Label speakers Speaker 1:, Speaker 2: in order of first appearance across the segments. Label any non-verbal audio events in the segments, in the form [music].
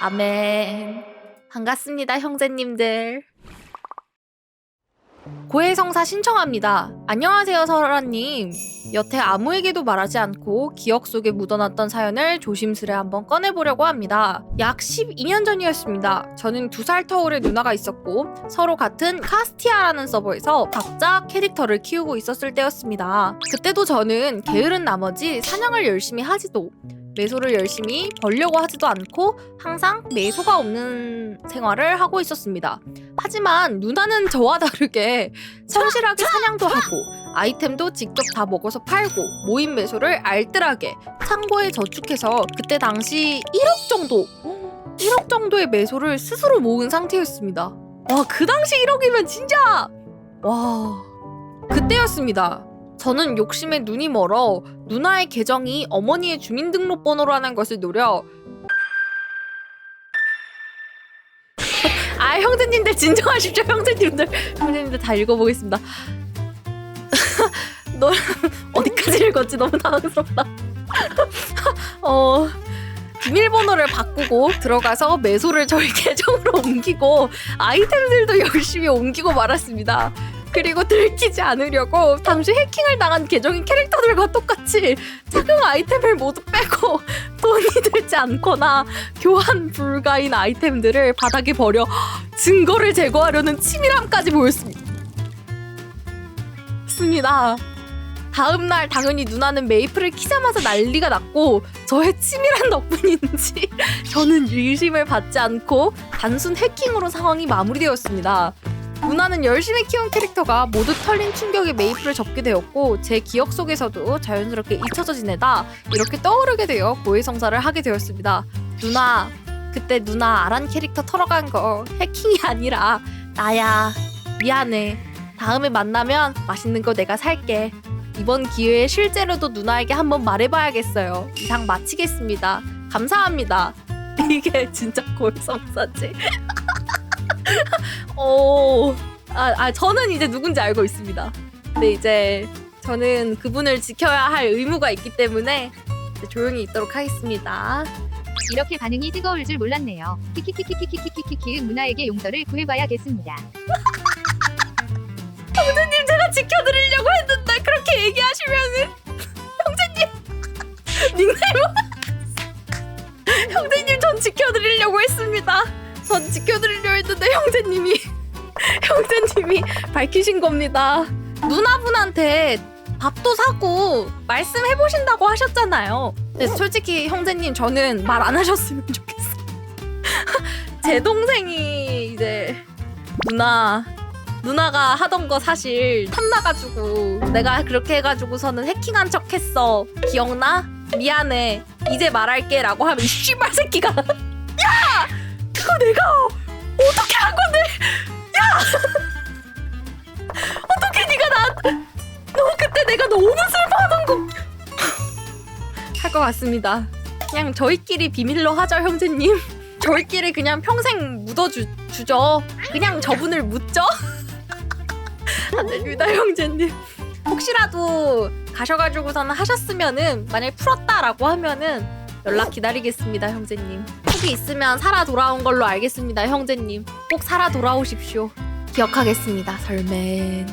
Speaker 1: 아멘. 반갑습니다, 형제님들. 고해성사 신청합니다. 안녕하세요, 설아님. 여태 아무에게도 말하지 않고 기억 속에 묻어놨던 사연을 조심스레 한번 꺼내보려고 합니다. 약 12년 전이었습니다. 저는 두 살 터울의 누나가 있었고 서로 같은 카스티아라는 서버에서 각자 캐릭터를 키우고 있었을 때였습니다. 그때도 저는 게으른 나머지 사냥을 열심히 하지도 매소를 열심히 벌려고 하지도 않고 항상 매소가 없는 생활을 하고 있었습니다. 하지만 누나는 저와 다르게 성실하게 사냥도 하고 아이템도 직접 다 먹어서 팔고 모인 매소를 알뜰하게 창고에 저축해서 그때 당시 1억 정도 1억 정도의 매소를 스스로 모은 상태였습니다. 와, 그 당시 1억이면 진짜 와. 그때였습니다. 저는 욕심에 눈이 멀어 누나의 계정이 어머니의 주민등록번호라는 것을 노려. [laughs] 아 형제님들 진정하십시오 형제님들. 형제님들 다 읽어보겠습니다. [laughs] 너 어디까지 읽었지? 너무 당황스럽다. [laughs] 어 비밀번호를 바꾸고 들어가서 매소를 저희 계정으로 옮기고 아이템들도 열심히 옮기고 말았습니다 그리고 들키지 않으려고 당시 해킹을 당한 계정인 캐릭터들과 똑같이 착용 아이템을 모두 빼고 [laughs] 돈이 들지 않거나 교환 불가인 아이템들을 바닥에 버려 증거를 제거하려는 치밀함까지 보였습니다. 습니다. 다음 날 당연히 누나는 메이플을 키자마자 난리가 났고 저의 치밀한 덕분인지 [laughs] 저는 의심을 받지 않고 단순 해킹으로 상황이 마무리되었습니다. 누나는 열심히 키운 캐릭터가 모두 털린 충격에 메이플을 접게 되었고 제 기억 속에서도 자연스럽게 잊혀져 지내다 이렇게 떠오르게 되어 고해성사를 하게 되었습니다. 누나 그때 누나 아란 캐릭터 털어간 거 해킹이 아니라 나야 미안해. 다음에 만나면 맛있는 거 내가 살게. 이번 기회에 실제로도 누나에게 한번 말해봐야겠어요. 이상 마치겠습니다. 감사합니다. [laughs] 이게 진짜 고해성사지. [laughs] 오, [laughs] 아, 아, 저는 이제 누군지 알고 있습니다. 근데 이제 저는 그분을 지켜야 할 의무가 있기 때문에 이제 조용히 있도록 하겠습니다.
Speaker 2: 이렇게 반응이 뜨거울 줄 몰랐네요. 키키키키키키키키키 문화에게 용서를 구해봐야겠습니다. [laughs]
Speaker 1: 제가 지켜드 전 지켜드리려 했는데 형제님이 [laughs] 형제님이 밝히신 겁니다. 누나분한테 밥도 사고 말씀해 보신다고 하셨잖아요. 근데 솔직히 형제님 저는 말 안 하셨으면 좋겠어. [laughs] 제 동생이 이제 누나 누나가 하던 거 사실 탐나가지고 내가 그렇게 해가지고서는 해킹한 척했어 기억나? 미안해 이제 말할게 라고 하면 이 [laughs] 씨발 새끼가 야! 그거 내가 어떻게 한 건데? 야! 어떻게 네가 나 너 그때 내가 너무 슬퍼하던 거 할 것 같습니다. 그냥 저희끼리 비밀로 하죠 형제님. 저희끼리 그냥 평생 묻어주죠. 그냥 저분을 묻죠. 안 됩니다 형제님. 혹시라도 가셔가지고서는 하셨으면은 만약에 풀었다라고 하면은 연락 기다리겠습니다 형제님 혹이 있으면 살아 돌아온 걸로 알겠습니다 형제님 꼭 살아 돌아오십시오 기억하겠습니다 설맨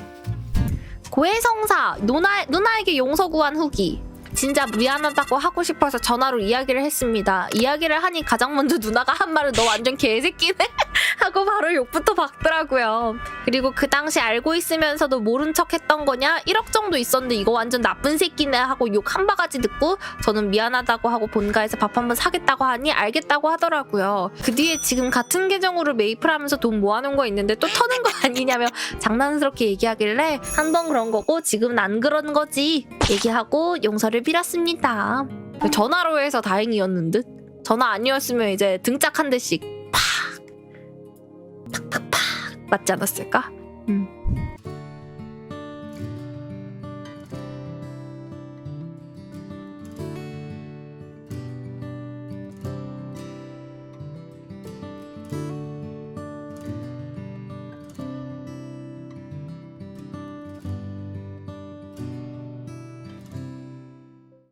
Speaker 1: 고해성사 누나, 누나에게 용서 구한 후기 진짜 미안하다고 하고 싶어서 전화로 이야기를 했습니다. 이야기를 하니 가장 먼저 누나가 한 말은 너 완전 개새끼네? [laughs] 하고 바로 욕부터 박더라고요. 그리고 그 당시 알고 있으면서도 모른 척 했던 거냐? 1억 정도 있었는데 이거 완전 나쁜 새끼네 하고 욕 한 바가지 듣고 저는 미안하다고 하고 본가에서 밥 한번 사겠다고 하니 알겠다고 하더라고요. 그 뒤에 지금 같은 계정으로 메이플 하면서 돈 모아놓은 거 있는데 또 터는 거 [laughs] 아니냐며 장난스럽게 얘기하길래 한 번 그런 거고 지금은 안 그런 거지 얘기하고 용서를 빌었습니다 전화로 해서 다행이었는 듯 전화 아니었으면 이제 등짝 한 대씩 팍 팍팍팍 맞지 않았을까? 음.